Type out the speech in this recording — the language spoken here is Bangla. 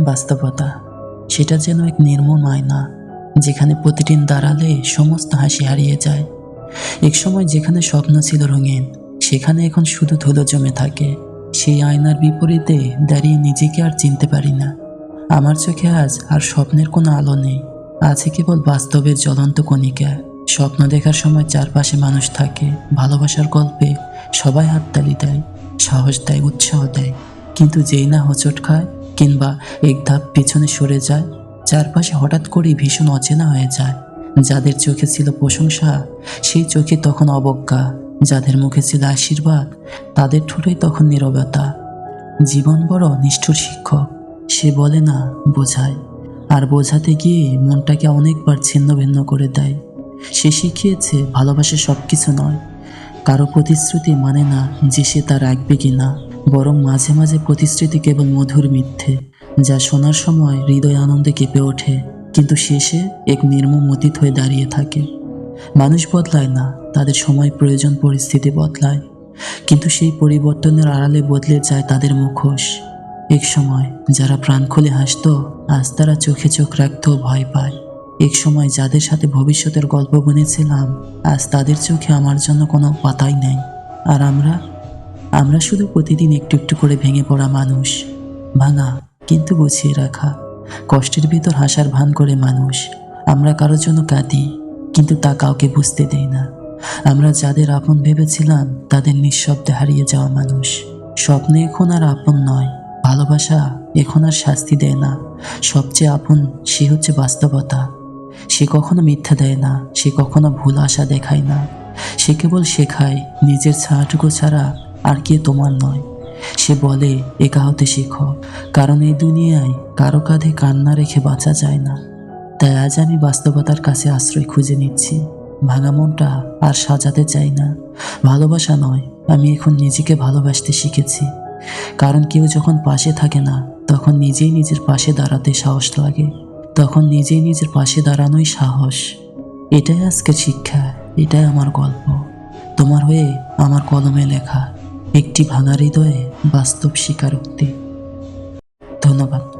বাস্তবতা, সেটা যেন এক নির্মম আয়না, যেখানে প্রতিদিন দাঁড়ালে সমস্ত হাসি হারিয়ে যায়। এক সময় যেখানে স্বপ্ন ছিল রঙিন, সেখানে এখন শুধু ধুলো জমে থাকে। সেই আয়নার বিপরীতে দাঁড়িয়ে নিজেকে আর চিনতে পারি না। আমার চোখে আজ আর স্বপ্নের কোনো আলো নেই। আছে কেবল বাস্তবের জ্বলন্ত কণিকা। স্বপ্ন দেখার সময় চারপাশে মানুষ থাকে, ভালোবাসার গল্পে সবাই হাততালি দেয়, সাহস দেয়, উৎসাহ দেয়। কিন্তু যেই না হোঁচট খায় কিংবা এক ধাপ পেছনে সরে যায়, চারপাশে হঠাৎ করেই ভীষণ অচেনা হয়ে যায়। যাদের চোখে ছিল প্রশংসা, সেই চোখে তখন অবজ্ঞা। যাদের মুখে ছিল আশীর্বাদ, তাদের ঠোঁটেই তখন নীরবতা। জীবন বড় নিষ্ঠুর শিক্ষক, সে বলে না, বোঝায়। আর বোঝাতে গিয়ে মনটাকে অনেকবার ছিন্ন ভিন্ন করে দেয়। সে শিখিয়েছে, ভালোবাসা সব কিছু নয়। কারও প্রতিশ্রুতি মানে না যে সে তা রাখবে কি না বরং মাঝে মাঝে প্রতিশ্রুতি কেবল মধুর মিথ্যে, যা শোনার সময় হৃদয় আনন্দে কেঁপে ওঠে, কিন্তু শেষে এক নির্মম অতীত হয়ে দাঁড়িয়ে থাকে। মানুষ বদলায় না, তাদের সময় প্রয়োজন পরিস্থিতি বদলায়, কিন্তু সেই পরিবর্তনের আড়ালে বদলে যায় তাদের মুখোশ। এক সময় যারা প্রাণ খুলে হাসত, আজ তারা চোখে চোখ রাখতেও ভয় পায়। এক সময় যাদের সাথে ভবিষ্যতের গল্প বুনেছিলাম, আজ তাদের চোখে আমার জন্য কোনো পাতাই নেই। আর আমরা আমরা শুধু প্রতিদিন একটু একটু করে ভেঙে পড়া মানুষ। ভাঙা, কিন্তু গুছিয়ে রাখা। কষ্টের ভিতর হাসার ভান করে মানুষ। আমরা কারোর জন্য কাঁদি, কিন্তু তা কাউকে বুঝতে দেই না। আমরা যাদের আপন ভেবেছিলাম, তাদের নিঃশব্দে হারিয়ে যাওয়া মানুষ। স্বপ্নে এখন আর আপন নয়, ভালোবাসা এখন আর শাস্তি দেয় না। সবচেয়ে আপন, সে হচ্ছে বাস্তবতা। সে কখনো মিথ্যা দেয় না, সে কখনো ভুল আশা দেখায় না। সে কেবল শেখায়, নিজের ছাটুকু ছাড়া আর কে তোমার নয়। সে বলে একা হতে শেখো, কারণ এই দুনিয়ায় কারও কাঁধে কান্না রেখে বাঁচা যায় না। তাই আজ আমি বাস্তবতার কাছে আশ্রয় খুঁজে নিচ্ছি। ভাঙা মনটা আর সাজাতে চাই না। ভালোবাসা নয়, আমি এখন নিজেকে ভালোবাসতে শিখেছি। কারণ কেউ যখন পাশে থাকে না, তখন নিজেই নিজের পাশে দাঁড়াতে সাহস লাগে। তখন নিজেই নিজের পাশে দাঁড়ানোই সাহস। এটাই আজকের শিক্ষা, এটাই আমার গল্প। তোমার হয়ে আমার কলমে লেখা। একটি ভাঙা হৃদয়ে বাস্তব স্বীকারোক্তি। ধন্যবাদ।